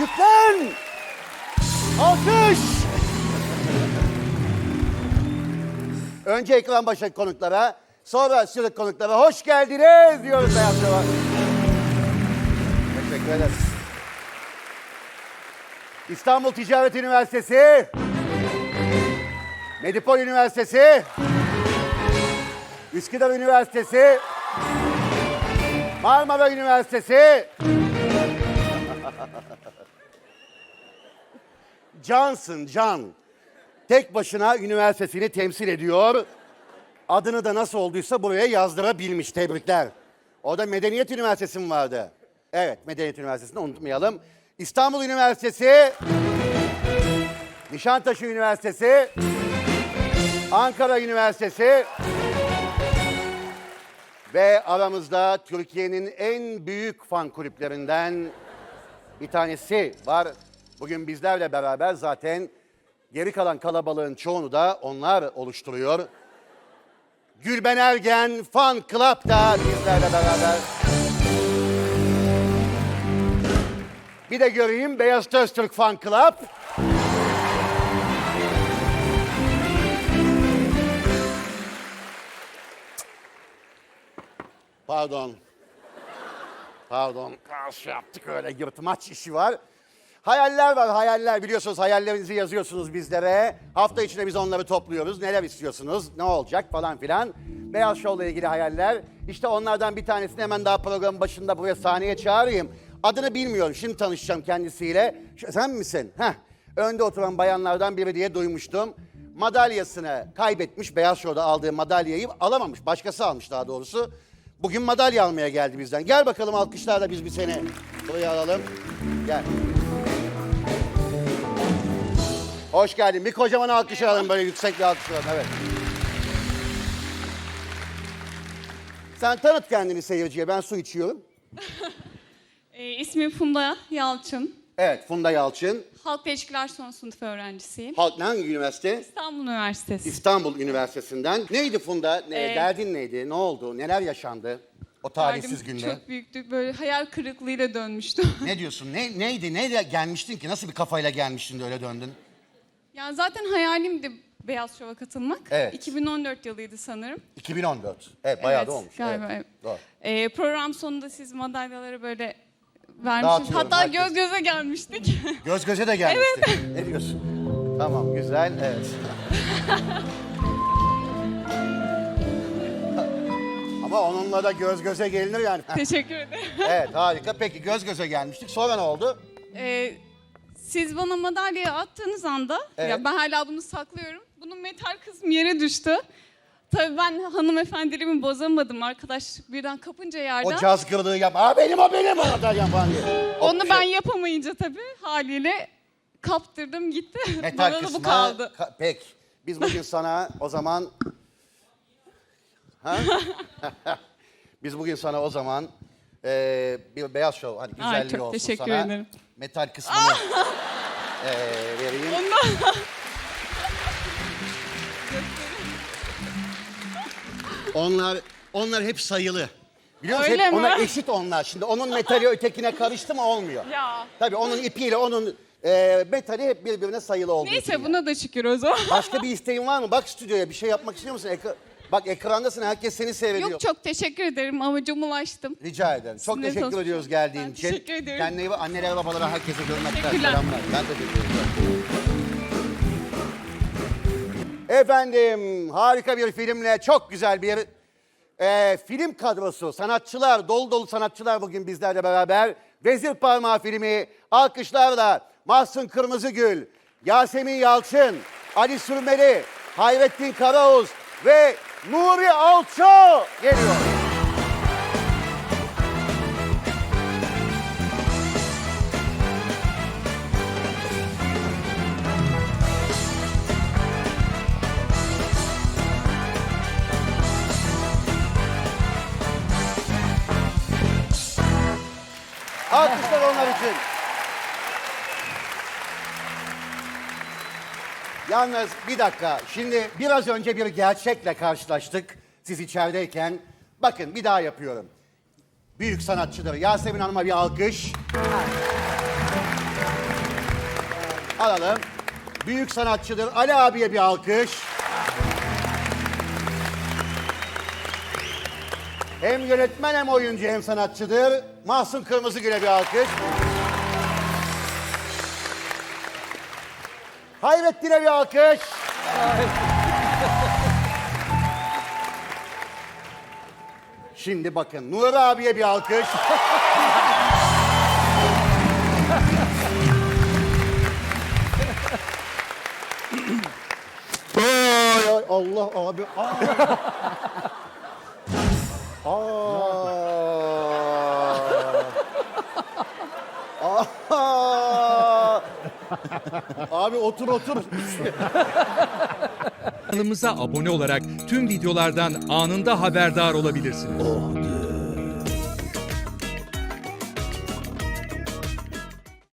Yüklen! Alkış! Önce ekran başı konuklara, sonra stüdyo konuklara hoş geldiniz diyoruz hayatım. Teşekkür ederiz. İstanbul Ticaret Üniversitesi, Medipol Üniversitesi, Üsküdar Üniversitesi, Marmara Üniversitesi, Johnson, Can. Tek başına üniversitesini temsil ediyor. Adını da nasıl olduysa buraya yazdırabilmiş. Tebrikler. Orada Medeniyet Üniversitesi mi vardı? Evet, Medeniyet Üniversitesi'ni unutmayalım. İstanbul Üniversitesi, Nişantaşı Üniversitesi, Ankara Üniversitesi ve aramızda Türkiye'nin en büyük fan kulüplerinden bir tanesi var. Bugün bizlerle beraber zaten geri kalan kalabalığın çoğunu da onlar oluşturuyor. Gülben Ergen Fan Club da bizlerle beraber. Bir de göreyim Beyaz Öztürk Fan Club. Pardon. Pardon. Kaos yaptık öyle yırtmaç işi var. Hayaller var hayaller biliyorsunuz hayallerinizi yazıyorsunuz bizlere. Hafta içinde biz onları topluyoruz. Neler istiyorsunuz, ne olacak falan filan. Beyaz Show'la ilgili hayaller. İşte onlardan bir tanesini hemen daha programın başında buraya sahneye çağırayım. Adını bilmiyorum. Şimdi tanışacağım kendisiyle. Sen misin? Heh. Önde oturan bayanlardan biri diye duymuştum. Madalyasını kaybetmiş. Beyaz Show'da aldığı madalyayı alamamış. Başkası almış daha doğrusu. Bugün madalya almaya geldi bizden. Gel bakalım alkışlarla biz bir seni buraya alalım. Gel. Hoş geldin. Bir kocaman alkış alalım böyle yüksek bir alkış alalım. Evet. Sen tanıt kendini seyirciye. Ben su içiyorum. E, ismim Funda Yalçın. Evet, Funda Yalçın. Halk ilişkiler son sınıf öğrencisiyim. Halk hangi üniversite? İstanbul Üniversitesi. İstanbul Üniversitesi'nden. Neydi Funda? Ne, Ee, derdin neydi? Ne oldu? Neler yaşandı? O talihsiz Derdim günde. Çok büyüktü. Böyle hayal kırıklığıyla dönmüştüm. Ne diyorsun? Ne, neydi? Neyle gelmiştin ki? Nasıl bir kafayla gelmiştin de öyle döndün? Yani zaten hayalimdi Beyaz Şov'a katılmak. Evet. 2014 yılıydı sanırım. 2014. Evet, bayağı da olmuş. galiba, evet. Doğru. E, program sonunda siz madalyaları böyle. Dağıtıyorum, Hatta herkes. göz göze gelmiştik. Göz göze de gelmişti. Ne diyorsun? Tamam, güzel. Evet. Ama onunla da göz göze gelinir yani. Teşekkür ederim. evet, harika. Peki göz göze gelmiştik. Sonra ne oldu? E, siz bana madalyayı attığınız anda, Evet. ya ben hala bunu saklıyorum. Bunun metal kısmı yere düştü. Tabii ben hanımefendiliğimi bozamadım. Arkadaş birden kapınca yerden. O cazgırlığı yap. Aa benim o benim o falan diye. O Onu ben yapamayınca tabii haliyle kaptırdım gitti. Metal Bana da kısmı. bu kaldı. Ka- pek. Biz bugün sana o zaman... Ha? Biz bugün sana o zaman eee, bir beyaz şov, hani güzelliği çok olsun teşekkür sana. ederim. Metal kısmını eee, vereyim. Ondan Onlar onlar hep sayılı. Biliyor musun? Öyle Hep mi? Onlar eşit onlar. Şimdi onun metali ötekine karıştı mı olmuyor. Ya. Tabii onun ipiyle onun eee metali hep birbirine sayılı olduğu için Neyse yani. buna da şükür o zaman. Başka bir isteğin var mı? Bak stüdyoya bir şey yapmak istiyor musun? Ekra- Bak ekrandasın herkes seni seyrediyor. Yok çok teşekkür ederim amacıma ulaştım. Rica ederim. Çok Sizinle teşekkür tanışmak- ediyoruz geldiğin Ben için. teşekkür ederim. Kendine iyi bak. Annelere, babalara, herkese hürmetler, Teşekkürler. selamlar. Ben teşekkür ederim. Efendim harika bir filmle çok güzel bir e, film kadrosu, sanatçılar, dolu dolu sanatçılar bugün bizlerle beraber. Vezir Parmağı filmi alkışlarla Mahsun Kırmızıgül, Yasemin Yalçın, Ali Sürmeli, Hayrettin Karaoğuz ve Nuri Alço geliyor. Alkışlar onlar için. Yalnız bir dakika. Şimdi biraz önce bir gerçekle karşılaştık. Siz içerideyken. Bakın bir daha yapıyorum. Büyük sanatçıdır. Yasemin Hanım'a bir alkış. Alalım. Büyük sanatçıdır. Ali abiye bir alkış. Hem yönetmen hem oyuncu hem sanatçıdır. Mahsun Kırmızıgül'e bir alkış. Hayrettin'e bir alkış. Şimdi bakın Nur abiye bir alkış. Allah abi. Aa. Aa. Aa. Abi otur otur. Kanalımıza abone olarak tüm videolardan anında haberdar olabilirsiniz.